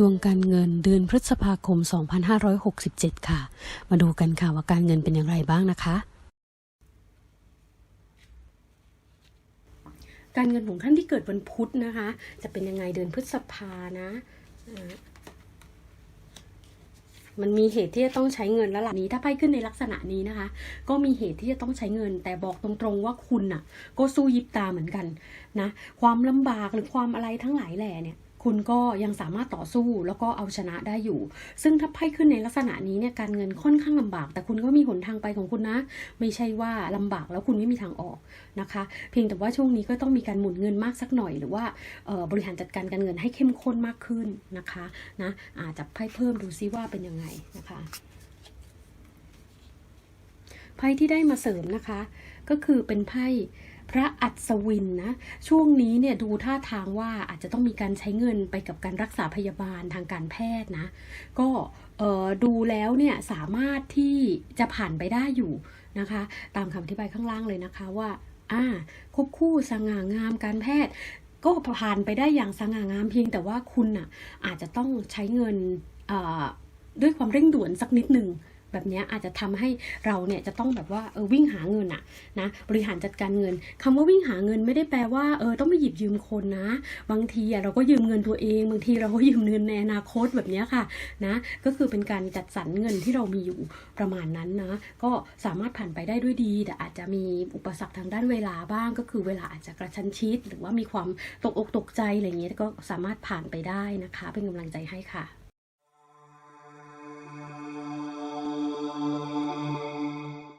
ดวงการเงินเดือนพฤษภาคม 2567 ค่ะ มาดูกันค่ะว่าการเงินเป็นอย่างไรบ้างนะคะ การเงินของท่านที่เกิดวันพุธนะคะ จะเป็นยังไงเดือนพฤษภานะมันมีเหตุที่จะต้องใช้เงินแล้วล่ะนี้ ถ้าไพ่ขึ้นในลักษณะนี้นะคะ ก็มีเหตุที่จะต้องใช้เงิน แต่บอกตรงๆว่าคุณน่ะ ก็สู้ยิบตาเหมือนกันนะ ความลำบากหรือความอะไรทั้งหลายแหล่เนี่ย คุณก็ยังสามารถต่อสู้แล้วก็เอาชนะได้อยู่ ซึ่งถ้าไพ่ขึ้นในลักษณะนี้เนี่ยการเงินค่อนข้างลำบาก แต่คุณก็มีหนทางไปของคุณนะ ไม่ใช่ว่าลำบากแล้วคุณไม่มีทางออกนะคะ เพียงแต่ว่าช่วงนี้ก็ต้องมีการหมุนเงินมากสักหน่อย หรือว่าบริหารจัดการการเงินให้เข้มข้นมากขึ้นนะคะนะอาจจะไพ่เพิ่มดูซิว่าเป็นยังไงนะคะ ไพ่ที่ได้มาเสริมนะคะ ก็คือเป็นไพ่พระอัศวินนะ ช่วงนี้เนี่ยดูท่าทางว่าอาจจะต้องมีการใช้เงินไปกับการรักษาพยาบาลทางการแพทย์นะ ก็ดูแล้วเนี่ยสามารถที่จะผ่านไปได้อยู่นะคะ ตามคำอธิบายข้างล่างเลยนะคะว่าอ่าควบคู่สง่างามการแพทย์ ก็ผ่านไปได้อย่างสง่างามเพียงแต่ว่าคุณน่ะอาจจะต้องใช้เงินด้วยความเร่งด่วนสักนิดหนึ่ง แบบนี้อาจจะทำให้เราเนี่ยจะต้องแบบว่าเออวิ่งหาเงินอะนะบริหารจัดการเงินคำว่าวิ่งหาเงินไม่ได้แปลว่าเออต้องไปหยิบยืมคนนะ บางทีอะเราก็ยืมเงินตัวเองบางทีเราก็ยืมเงินในอนาคตแบบนี้ค่ะนะก็คือเป็นการจัดสรรเงินที่เรามีอยู่ประมาณนั้นนะก็สามารถผ่านไปได้ด้วยดี แต่อาจจะมีอุปสรรคทางด้านเวลาบ้างก็คือเวลาอาจจะกระชั้นชิด หรือว่ามีความตกอกตกใจอะไรเงี้ยก็สามารถผ่านไปได้นะคะ เป็นกำลังใจให้ค่ะ